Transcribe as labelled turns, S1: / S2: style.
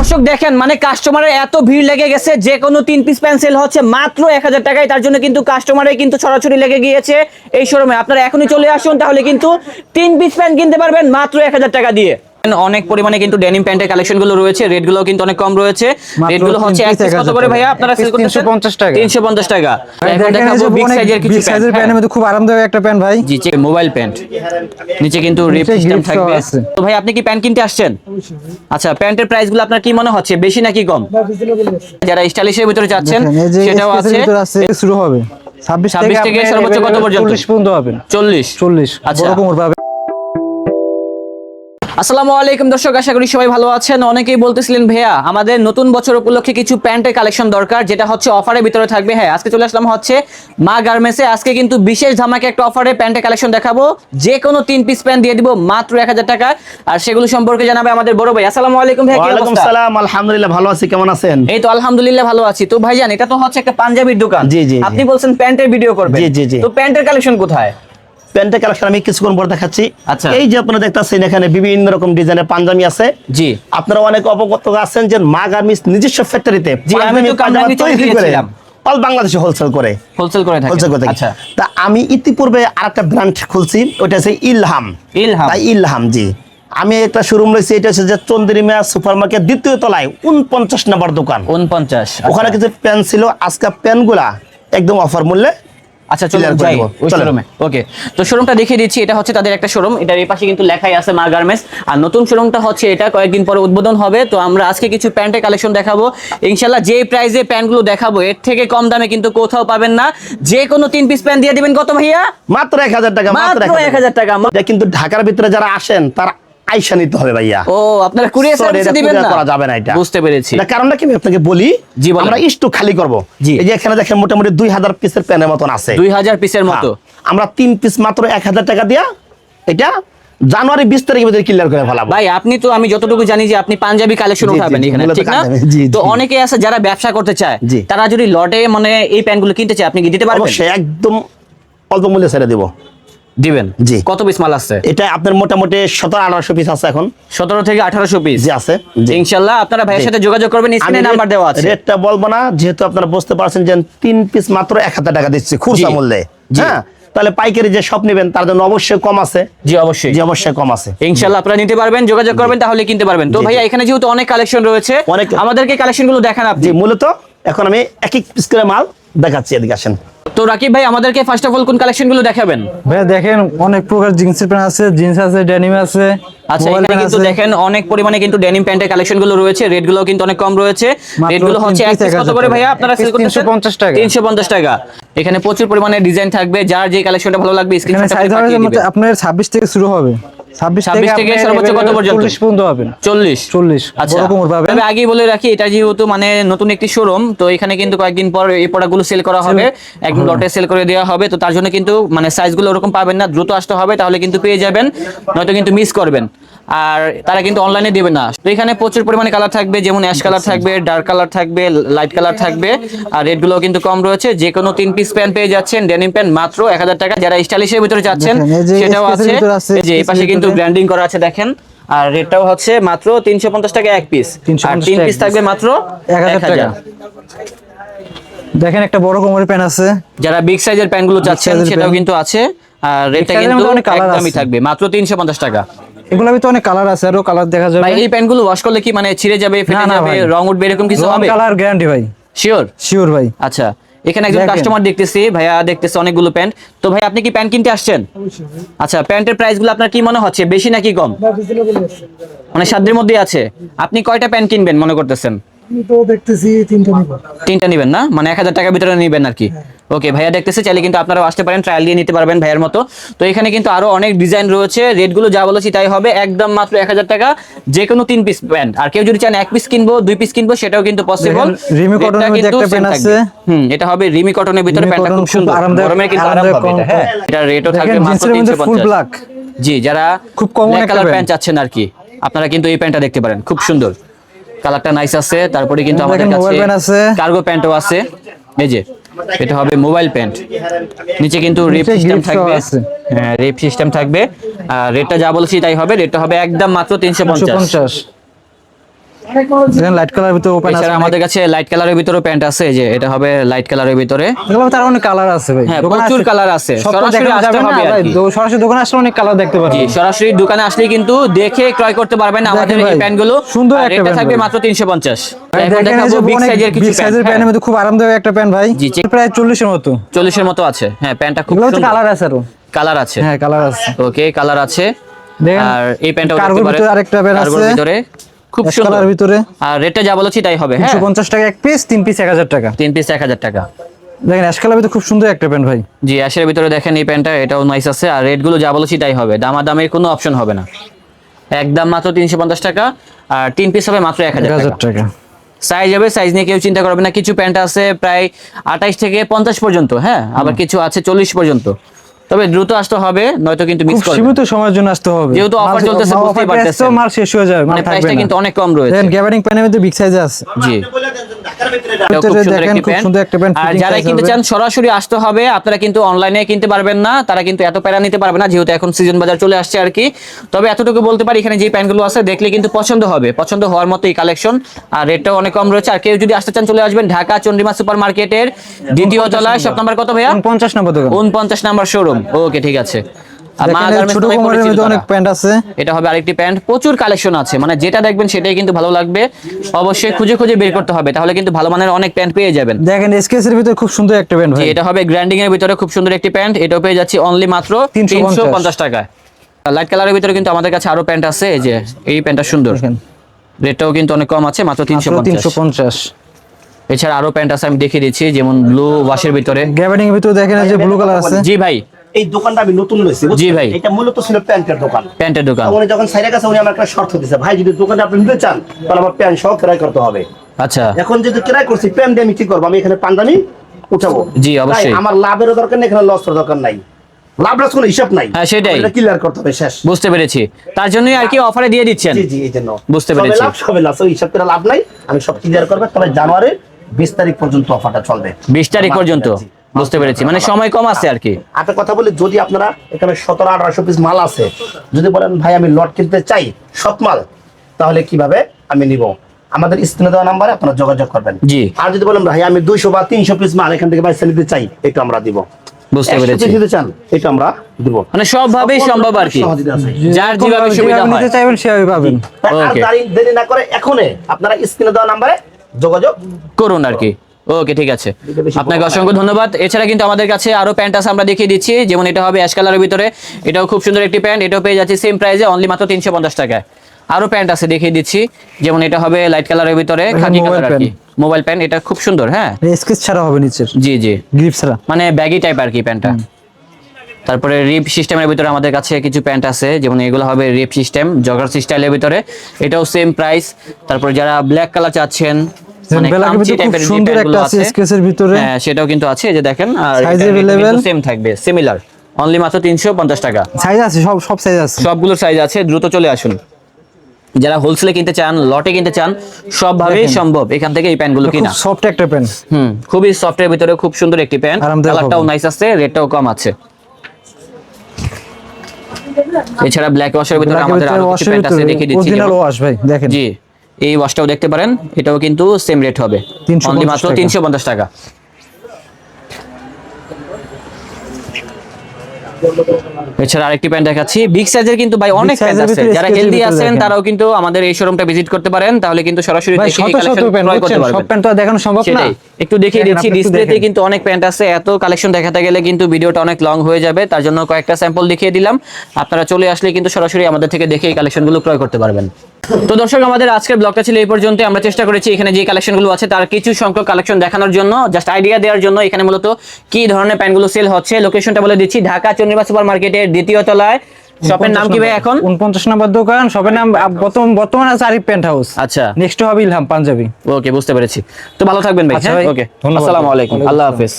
S1: দর্শক দেখেন মানে কাস্টমারের এত ভিড় লেগে গেছে, যে কোনো তিন পিস পেন্সিল হচ্ছে মাত্র এক হাজার টাকায়, তার জন্য কিন্তু কাস্টমারের কিন্তু ছড়াছড়ি লেগে গিয়েছে এই শোরুমে আপনারা এখনই চলে আসুন, তাহলে কিন্তু তিন পিস প্যান্ট কিনতে পারবেন মাত্র এক হাজার টাকা দিয়ে। অনেক পরিমাণে কিন্তু ডেনিম প্যান্টের কালেকশনগুলো রয়েছে রেটগুলো কিন্তু অনেক কম রয়েছে।
S2: রেটগুলো
S1: হচ্ছে এক কত করে ভাইয়া? আপনারা
S2: piece 350 টাকা।
S1: তিনশো পঞ্চাশ টাকা। এখন দেখাবো বিগ সাইজের কিছু
S2: প্যান্টের মধ্যে খুব আরামদায়ক একটা প্যান্ট ভাই।
S1: জি চেক মোবাইল প্যান্ট নিচে কিন্তু রিপ সিস্টেম থাকবে। তো ভাই আপনি কি প্যান্ট কিনতে আসছেন? আচ্ছা প্যান্টের প্রাইসগুলো আপনার কি মনে হচ্ছে? বেশি নাকি কম? যারা স্টাইলিশের ভিতরে যাচ্ছেন সেটাও আছে।
S2: শুরু হবে। 26
S1: 26 থেকে সর্বোচ্চ কত পর্যন্ত?
S2: 40 পর্যন্ত পাবেন
S1: চল্লিশ?
S2: 40
S1: আচ্ছা। আসসালামু আলাইকুম দর্শক আশা করি সবাই ভালো আছেন। অনেকেই বলতেছিলেন ভাইয়া আমাদের নতুন বছর উপলক্ষে কিছু প্যান্টের কালেকশন দরকার যেটা হচ্ছে অফারের ভিতরে থাকবে। হ্যাঁ আজকে চলে আসলাম হচ্ছে মা গার্মেন্টসে। আজকে কিন্তু বিশেষ ধামাকে একটা অফারে প্যান্টের কালেকশন দেখাবো। যে কোনো তিন পিস প্যান্ট দিয়ে দিব মাত্র এক হাজার টাকা। আর সেগুলো সম্পর্কে জানাবে আমাদের বড় ভাই। আসসালামু আলাইকুম ভাই?
S3: সালাম আলহামদুলিল্লাহ ভালো আছি কেমন আছেন?
S1: এই তো আলহামদুলিল্লাহ ভালো আছি। তো ভাইজান এটা তো হচ্ছে একটা পাঞ্জাবির দোকান।
S3: জি, জি, জি।
S1: আপনি বলছেন প্যান্টের ভিডিও করবেন।
S3: জি, জি, জি।
S1: তো প্যান্টের কালেকশন কোথায়?
S3: প্যান্টের কালেকশন আমি কিছুক্ষণ পর দেখাচ্ছি।
S1: আচ্ছা।
S3: এই যে আপনারা দেখতেছেন এখানে বিভিন্ন রকম ডিজাইনের পাঞ্জাবি আছে।
S1: জি।
S3: আপনারা অনেক অবগত আছেন যে মা গার্মিস নিজস্ব ফ্যাক্টরিতে
S1: জি, আমি তো কামরাঙ্গি চলে গিয়েছিলাম।
S3: অল বাংলাদেশে হোলসেল করে।
S1: হোলসেল করে থাকে
S3: হোলসেল করে
S1: আচ্ছা।
S3: তা আমি ইতিপূর্বে আরেকটা ব্র্যান্ড খুলছি ওটা হচ্ছে ইলহাম।
S1: ইলহাম।
S3: তাই ইলহাম জি। আমি একটা শোরুম রয়েছে এটা হচ্ছে যে চন্দ্রিমা সুপার মার্কেট দ্বিতীয় তলায় উনপঞ্চাশ নাম্বার দোকান।
S1: উনপঞ্চাশ
S3: ওখানে কিছু প্যান ছিল আজকে প্যানগুলা একদম অফার মূল্যে
S1: আচ্ছা যাই ওই শোরুমে ওকে তো শোরুমটা দেখিয়ে দিচ্ছি এটা হচ্ছে তাদের একটা শোরুম এটার এই পাশে কিন্তু লেখাই আছে মা গার্মেন্টস। আর নতুন শোরুমটা হচ্ছে এটা কয়েকদিন পরে উদ্বোধন হবে তো আমরা আজকে কিছু প্যান্টের কালেকশন দেখাবো। ইনশাল্লাহ যে প্রাইসে প্যান্টগুলো দেখাবো এর থেকে কম দামে কিন্তু কোথাও পাবেন না। যে কোনো তিন পিস প্যান্ট দিয়ে দিবেন কত ভাইয়া?
S3: মাত্র এক হাজার টাকা
S1: মাত্র এক হাজার টাকা
S3: কিন্তু ঢাকার ভিতরে যারা আসেন তারা আইসা নিতে হবে ভাইয়া।
S1: ও আপনারা কুরিয়ার সার্ভিসে দিবেন না?
S3: করা যাবে না এটা।
S1: বুঝতে পেরেছি।
S3: এটা কারণটা কি আমি আপনাকে বলি আমরা স্টক খালি করব। এই যে এখানে দেখেন মোটামুটি দুই হাজার পিসের প্যানের মতন আছে।
S1: দুই হাজার পিসের মতো।
S3: হ্যাঁ। আমরা তিন পিস মাত্র এক হাজার টাকা দিয়া এটা জানুয়ারি বিশ তারিখের ভিতরে ক্লিয়ার করে ফেলাবো।
S1: ভাই আপনি তো আমি যতটুকু জানি যে আপনি পাঞ্জাবি কালেকশন উঠাবেন এখানে ঠিক না? তো অনেকে আছে যারা ব্যবসা করতে চায় তারা যদি লটে মানে এই প্যান্টগুলো কিনতে চায় আপনি কি দিতে পারবেন?
S3: অবশ্যই একদম অল্প মূল্যে ছেড়ে দিব।
S1: দিবেন?
S3: জি।
S1: কত পিস মাল আছে?
S3: এটা আপনার মোটামুটি সতেরো আঠারোশো পিস আছে এখন।
S1: সতেরো থেকে আঠারোশো পিস
S3: জি আছে।
S1: ইনশাল্লাহ আপনারা ভাইয়ের সাথে যোগাযোগ করবেন স্ক্রিনে নাম্বার দেওয়া আছে।
S3: রেটটা বলব না যেহেতু আপনারা বুঝতে পারছেন যে তিন পিস মাত্র এক হাজার টাকা দিচ্ছি খুচরা মূল্যে। হ্যাঁ? তাহলে পাইকারি যে সব নেবেন তার জন্য অবশ্যই কম আছে।
S1: জি অবশ্যই।
S3: জি অবশ্যই কম আছে।
S1: ইনশাল্লাহ আপনারা নিতে পারবেন যোগাযোগ করবেন তাহলে কিনতে পারবেন। তো ভাইয়া এখানে যেহেতু অনেক কালেকশন রয়েছে
S3: অনেক-
S1: আমাদেরকে কালেকশনগুলো দেখান আপনি।
S3: মূলত এখন আমি এক এক পিস করে মাল দেখাচ্ছি এদিকে আসেন।
S1: তো রাকিব ভাই আমাদেরকে ফার্স্ট অফ অল কোন কালেকশনগুলো দেখাবেন?
S2: ভাই দেখেন অনেক প্রকার জিন্সের প্যান্ট আছে জিন্স আছে ডেনিম আছে
S1: আচ্ছা এখানে কিন্তু দেখেন অনেক পরিমাণে কিন্তু ডেনিম প্যান্টের কালেকশনগুলো রয়েছে রেডগুলো কিন্তু অনেক কম রয়েছে। রেডগুলো হচ্ছে এক
S2: piece
S1: কত করে
S2: টাকা।
S1: ভাইয়া আপনারা সেল করতেছেন?
S2: 350 টাকা।
S1: 350 টাকা। এখানে প্রচুর পরিমাণে ডিজাইন থাকবে যার যে কালেকশনটা ভালো লাগবে স্ক্রিনশট
S2: আপনার 26 থেকে শুরু হবে। 26
S1: 26 থেকে সর্বোচ্চ কত পর্যন্ত?
S2: 40 পর্যন্ত পাবেন।
S1: 40
S2: 40
S1: আচ্ছা।
S2: বড় পাবেন।
S1: তবে আগেই বলে রাখি এটা যেহেতু মানে নতুন একটি শোরুম তো এখানে কিন্তু কয়েকদিন পর এই প্রোডাক্টগুলো সেল করা হবে। একদম লটে সেল করে দেওয়া হবে তো তার জন্য কিন্তু মানে সাইজগুলো ওরকম পাবেন না। দ্রুত আসতে হবে তাহলে কিন্তু পেয়ে যাবেন নয়তো কিন্তু মিস করবেন। আর তারা কিন্তু অনলাইনে দেবে না। তো এখানে প্রচুর পরিমাণে কালার থাকবে যেমন অ্যাশ কালার থাকবে ডার্ক কালার থাকবে লাইট কালার থাকবে আর রেটগুলো কিন্তু কম রয়েছে। যে কোনো তিন পিস প্যান্ট পেয়ে যাচ্ছেন ডেনিম প্যান্ট মাত্র এক হাজার টাকা। যারা স্টাইলিশের ভিতরে যাচ্ছেন সেটাও আছে। যে এই পাশে কিন্তু ব্র্যান্ডিং করা আছে দেখেন। আর রেটটাও হচ্ছে মাত্র তিনশো পঞ্চাশ টাকা এক পিস আর তিন পিস থাকবে মাত্র
S2: 1000
S1: এক হাজার।
S2: টাকা। দেখেন একটা বড় কোমরের প্যান্ট আছে।
S1: যারা বিগ সাইজের প্যান্টগুলো চাচ্ছেন সেটাও কিন্তু আছে। আর রেটটা কিন্তু
S2: অনেক colour
S1: একদমই থাকবে মাত্র তিনশো পঞ্চাশ টাকা।
S2: এগুলোর ভিতরে অনেক কালার আছে আরও কালার দেখা যাবে।
S1: ভাই এই প্যান্টগুলো ওয়াশ করলে কি মানে ছিঁড়ে যাবে ফেটে যাবে রং উঠবে এরকম কিছু হবে?
S2: কালার গ্যারান্টি ভাই।
S1: শিওর
S2: শিওর ভাই।
S1: আচ্ছা এখানে একজন কাস্টমার দেখতেছি ভাইয়া দেখতেছে অনেকগুলো প্যান্ট। তো ভাই আপনি কি প্যান্ট কিনতে আসছেন? আচ্ছা প্যান্টের প্রাইসগুলো আপনার কি মনে হচ্ছে বেশি নাকি কম? মানে সাধ্যের মধ্যে আছে। আপনি কয়টা প্যান্ট কিনবেন মনে করতেছেন?
S4: আমি তো দেখতেছি তিনটা নিব
S1: তিনটা নেবেন না? মানে এক হাজার টাকার ভিতরে নেবেন আর কি? ওকে ভাইয়া দেখতেছে চাইলে কিন্তু আপনারাও আসতে পারেন ট্রায়াল দিয়ে নিতে পারবেন ভাইয়ের মতো। তো এখানে কিন্তু আরও অনেক ডিজাইন রয়েছে রেটগুলো যা বলেছি তাই হবে একদম মাত্র এক হাজার টাকা যে কোনো তিন পিস প্যান্ট আর কেউ যদি চান এক পিস কিনবো দুই পিস কিনবো সেটাও কিন্তু পসিবল
S2: রিমি কটনের মধ্যে একটা প্যান্ট আছে।
S1: হুম এটা হবে রিমি কটনের ভিতরে প্যান্টটা খুব সুন্দর। গরমে কিন্তু আরাম পাবে এটা হ্যাঁ। এটা রেটও থাকবে মাত্র
S2: জিন্সের মধ্যে ফুল
S1: 350 জি যারা
S2: খুব একটা
S1: কালার প্যান্ট চাচ্ছেন আর কি আপনারা কিন্তু এই প্যান্টটা দেখতে পারেন খুব সুন্দর। কালারটা নাইস আছে তারপরে কিন্তু আমাদের কাছে। কার্গো প্যান্টও আছে। এই যে এটা হবে মোবাইল প্যান্ট নিচে কিন্তু রেপ সিস্টেম থাকবে। হ্যাঁ রেপ সিস্টেম থাকবে। আর রেটটা যা বলছি তাই হবে। রেটটা হবে একদম মাত্র তিনশো পঞ্চাশ।
S2: 150 দেখেন লাইট কালার ভিতরে ওপেন আছে।
S1: আমাদের কাছে লাইট কালারের ভিতরে প্যান্ট আছে যে এটা হবে লাইট কালারের ভিতরে।
S2: তার অনেক কালার আছে ভাই।
S1: হ্যাঁ, প্রচুর colour আছে। সরাসরি আসতে হবে
S2: সরাসরি দোকানে আসলে অনেক কালার দেখতে পারবেন।
S1: সরাসরি দোকানে আসলে কিন্তু দেখে ক্রয় করতে পারবেন আমাদের এই প্যান্টগুলো।
S2: সুন্দর একটা
S1: থাকবে মাত্র 350 এখন দেখাবো বিগ সাইজের কিছু প্যান্ট
S2: প্যান্টের মধ্যে খুব আরামদায়ক একটা প্যান্ট ভাই। প্রায় চল্লিশের মতো।
S1: 40 এর মতো আছে। হ্যাঁ প্যান্টটা খুব সুন্দর।
S2: কালার আছে আরও।
S1: কালার আছে।
S2: হ্যাঁ কালার আছে।
S1: ওকে কালার আছে। আর এই প্যান্টটাও দেখতে পারেন
S2: আরেকটা প্যান্ট আছে।
S1: ভিতরে। খুব সুন্দর।
S2: ভিতরে।
S1: আর রেটটা যা বলেছি তাই হবে হ্যাঁ।
S2: তিনশো পঞ্চাশ টাকা এক পিস তিন পিস এক হাজার টাকা।
S1: তিন পিস এক হাজার টাকা।
S2: দেখেন অ্যাশ কালার ভিতরে খুব সুন্দর একটা প্যান্ট ভাই।
S1: জি অ্যাশের ভিতরে দেখেন এই প্যান্টটা এটাও নাইস আছে। আর রেটগুলো যা বলেছি তাই হবে দামাদামের কোনো অপশন হবে না। একদম মাত্র তিনশো পঞ্চাশ টাকা আর তিন পিস হবে মাত্র এক
S2: এক
S1: হাজার
S2: হাজার
S1: টাকা।
S2: টাকা
S1: সাইজ হবে সাইজ নিয়ে কেউ চিন্তা করবে না। কিছু প্যান্ট আছে প্রায় আঠাইশ থেকে পঞ্চাশ পর্যন্ত হ্যাঁ? আবার কিছু আছে চল্লিশ পর্যন্ত। তবে দ্রুত আসতে হবে নয়তো কিন্তু মিস করবে।
S2: সীমিত সময়ের জন্য আসতে হবে।
S1: যেহেতু
S2: অফার
S1: চলতেছে বুঝতেই
S2: তো
S1: পারতেছেন।
S2: মাল শেষ হয়ে যাবে
S1: মানে প্রাইসটা কিন্তু অনেক কম রয়েছে।
S2: দেন গ্যাবারিং প্যানের মধ্যে বিগ সাইজ আছে।
S1: জি। আর যারা কিনতে চান সরাসরি আসতে হবে। আপনারা কিন্তু অনলাইনে কিনতে পারবেন না। তারা কিন্তু এত প্যারা নিতে পারবে না যেহেতু এখন সিজন বাজার চলে আসছে আর কি। তবে এতটুকু বলতে পারি এখানে যে প্যান্টগুলো আছে দেখলে কিন্তু পছন্দ হবে। পছন্দ হওয়ার মতোই কালেকশন আর রেটটাও অনেক কম রয়েছে। আর কেউ যদি আসতে চান চলে আসবেন ঢাকা চন্ডিমা সুপার মার্কেটের দ্বিতীয় তলায়। শপ নাম্বার কত ভাইয়া?
S2: পঞ্চাশ নম্বর দোকান।
S1: উনপঞ্চাশ নাম্বার শোরুম ওকে ঠিক আছে।
S2: ছোট কোমরের মধ্যে অনেক প্যান্ট আছে।
S1: এটা হবে আরেকটি প্যান্ট। প্রচুর কালেকশন আছে। মানে যেটা দেখবেন সেটাই কিন্তু ভালো লাগবে। অবশ্যই খুঁজে খুঁজে বের করতে হবে। তাহলে কিন্তু ভালো মানের অনেক প্যান্ট পেয়ে যাবেন।
S2: দেখেন এসকেস এর ভিতরে খুব সুন্দর একটা প্যান্ট
S1: এটা হবে গ্র্যান্ডিং এর ভিতরে খুব সুন্দর একটি প্যান্ট। এটাও পেয়ে যাচ্ছি অনলি মাত্র
S2: 350
S1: তিনশো পঞ্চাশ টাকায়। লাইট কালারের ভিতরে কিন্তু আমাদের কাছে আরও প্যান্ট আছে। এই যে এই প্যান্টটা সুন্দর। রেটটাও কিন্তু অনেক কম আছে মাত্র তিনশো
S2: তিনশো
S1: পঞ্চাশ।
S2: পঞ্চাশ।
S1: এছাড়া আরও প্যান্ট আছে আমি দেখিয়ে দিচ্ছি যেমন ব্লু ওয়াশের ভিতরে।
S2: এর ভিতরে দেখেন যে ব্লু কালার আছে।
S1: জি ভাই।
S3: এই দোকানটা আমি নতুন লইছি
S1: জি ভাই।
S3: এটা মূলত ছিল প্যান্টের দোকান।
S1: প্যান্টের দোকান।
S3: উনি যখন সাইডে গেছে উনি আমার একটা শর্ত দিছে ভাই যদি দোকানে আপনি নিতে চান তাহলে আমার প্যান্ট সহ ক্রয় করতে হবে।
S1: আচ্ছা।
S3: এখন যদি ক্রয় করছি প্যান্ট দিয়ে আমি কি করব? আমি এখানে পাঞ্জাবি উঠাবো।
S1: জি, অবশ্যই।
S3: আমার লাভেরও দরকার নেই এখানে লসের দরকার নাই। লাভ লস কোনো হিসাব নাই।
S1: হ্যাঁ, সেটাই।
S3: ক্লিয়ার করতে হবে শেষ।
S1: বুঝতে পেরেছি। তার জন্যই আর কি অফারে দিয়ে দিচ্ছেন?
S3: জি জি এই জন্য।
S1: বুঝতে পেরেছি।
S3: লাভ সবে লাভ ওই হিসাব করে লাভ নাই। আমি সব ক্লিয়ার করবে তবে জানুয়ারির বিশ তারিখ পর্যন্ত অফারটা চলবে।
S1: বিশ তারিখ পর্যন্ত। বুঝতে পেরেছি। মানে সময় কম আছে আর কি।
S3: একটা কথা বলি যদি আপনারা এখানে সতেরো আঠারোশো পিস মাল আছে যদি বলেন ভাই আমি লট কিনতে চাই সব মাল তাহলে কীভাবে আমি নিব? আমাদের স্ক্রিনে দেওয়া নাম্বারে আপনারা যোগাযোগ করবেন।
S1: জি।
S3: আর যদি বলেন ভাই আমি দুইশো বা তিনশো পিস মাল এখান থেকে বাইসে নিতে চাই এটা আমরা দিব।
S1: বুঝতে পেরেছি।
S3: নিতে চান এটা আমরা দিব।
S1: মানে সবভাবেই সম্ভব আর কি। যার যেভাবে সুবিধা হয়।
S2: নিতে চাইবেন সেভাবে পাবেন।
S3: আর দেরি না করে এখনই আপনারা স্ক্রিনে দেওয়া নাম্বারে যোগাযোগ
S1: করুন আর কি। ওকে ঠিক আছে। আপনাকে অসংখ্য ধন্যবাদ। এছাড়া কিন্তু আমাদের কাছে আরও প্যান্ট আছে আমরা দেখিয়ে দিচ্ছি। যেমন এটা হবে অ্যাশ কালারের ভিতরে। এটাও খুব সুন্দর একটি প্যান্ট। এটাও পেয়ে যাচ্ছে সেম প্রাইসে অনলি মাত্র তিনশো পঞ্চাশ টাকায়। আরও প্যান্ট আছে দেখিয়ে দিচ্ছি। যেমন এটা হবে লাইট কালারের ভিতরে খাকি কালার আর কি। মোবাইল প্যান্ট এটা খুব সুন্দর হ্যাঁ?
S2: স্কেচ ছাড়া হবে নিচের।
S1: জি জি।
S2: গ্রিপ ছাড়া।
S1: মানে ব্যাগি টাইপ আর কি প্যান্টটা। তারপরে রিপ সিস্টেমের ভিতরে আমাদের কাছে কিছু প্যান্ট আছে। যেমন এগুলো হবে রিপ সিস্টেম জগার স্টাইলের ভিতরে। এটাও সেম প্রাইস তারপরে যারা ব্ল্যাক কালার চাচ্ছেন মানে
S2: ব্ল্যাকের
S1: কামচি
S2: ভিতরে খুব
S1: টাইপের
S2: সুন্দর একটা আছে
S1: আছে,
S2: স্কেচের ভিতরে।
S1: হ্যাঁ সেটাও কিন্তু আছে এই যে দেখেন আর
S2: Size available?
S1: সেম থাকবে সিমিলার অনলি মাত্র তিনশো পঞ্চাশ টাকা।
S2: সাইজ আছে সব সব সাইজ আছে।
S1: সবগুলোর সাইজ আছে দ্রুত চলে আসুন। যারা হোলসেলে কিনতে চান লটে কিনতে চান সবভাবেই সম্ভব এখান থেকে এই প্যান্টগুলো কিনা।
S2: সফট একটা প্যান্ট।
S1: হুম খুবই সফটের ভিতরে খুব সুন্দর একটি প্যান্ট। কালারটাও। নাইস আছে রেটটাও কম আছে। এছাড়া ব্ল্যাক ওয়াশের ভিতরে আমাদের আরও কিছু প্যান্ট আছে দেখিয়ে দিচ্ছি
S2: অরিজিনাল ওয়াশ ভাই দেখেন।
S1: জি। এই ওয়াশটাও দেখতে পারেন এটাও কিন্তু সেম রেট হবে। অনলি মাত্র তিনশো পঞ্চাশ টাকা। এছাড়া আরেকটি প্যান্ট দেখাচ্ছি। বিগ সাইজের কিন্তু ভাই অনেক প্যান্ট আছে। যারা হেলদি আছেন তারাও কিন্তু আমাদের এই শোরুমটা ভিজিট করতে পারেন। তাহলে কিন্তু সরাসরি দেখে কালেকশন ক্রয় করতে
S2: বুঝছেন, সব প্যান্ট তো দেখানো সম্ভব না।
S1: একটু দেখিয়ে দিচ্ছি ডিসপ্লেতে কিন্তু অনেক প্যান্ট আছে। এত কালেকশন দেখাতে গেলে কিন্তু ভিডিওটা অনেক লং হয়ে যাবে। তার জন্য কয়েকটা স্যাম্পল দেখিয়ে দিলাম। আপনারা চলে আসলে কিন্তু সরাসরি আমাদের থেকে দেখে এই কালেকশনগুলো ক্রয় করতে পারবেন। তো দর্শক আমাদের আজকের ব্লগটা ছিল এই পর্যন্ত আমরা চেষ্টা করেছি এখানে যে কালেকশনগুলো আছে তার কিছু সংখ্যক কালেকশন দেখানোর জন্য জাস্ট আইডিয়া দেওয়ার জন্য এখানে মূলত কি ধরনের প্যান্টগুলো সেল হচ্ছে। লোকেশনটা বলে দিচ্ছি ঢাকা চন্দ্রিমা সুপার মার্কেটের দ্বিতীয় তলায়। শপের নাম কি ভাই এখন?
S2: উনপঞ্চাশ নম্বর দোকান শপের নাম আ, বর্তমান আছে আরিফ হাউস
S1: আচ্ছা।
S2: নেক্সট হবে ইলহাম পাঞ্জাবি।
S1: ওকে বুঝতে পেরেছি। তো ভালো থাকবেন ভাই।
S2: আচ্ছা
S1: ওকে
S2: ধন্যবাদ।
S1: আসসালামু আলাইকুম। আল্লাহ হাফেজ।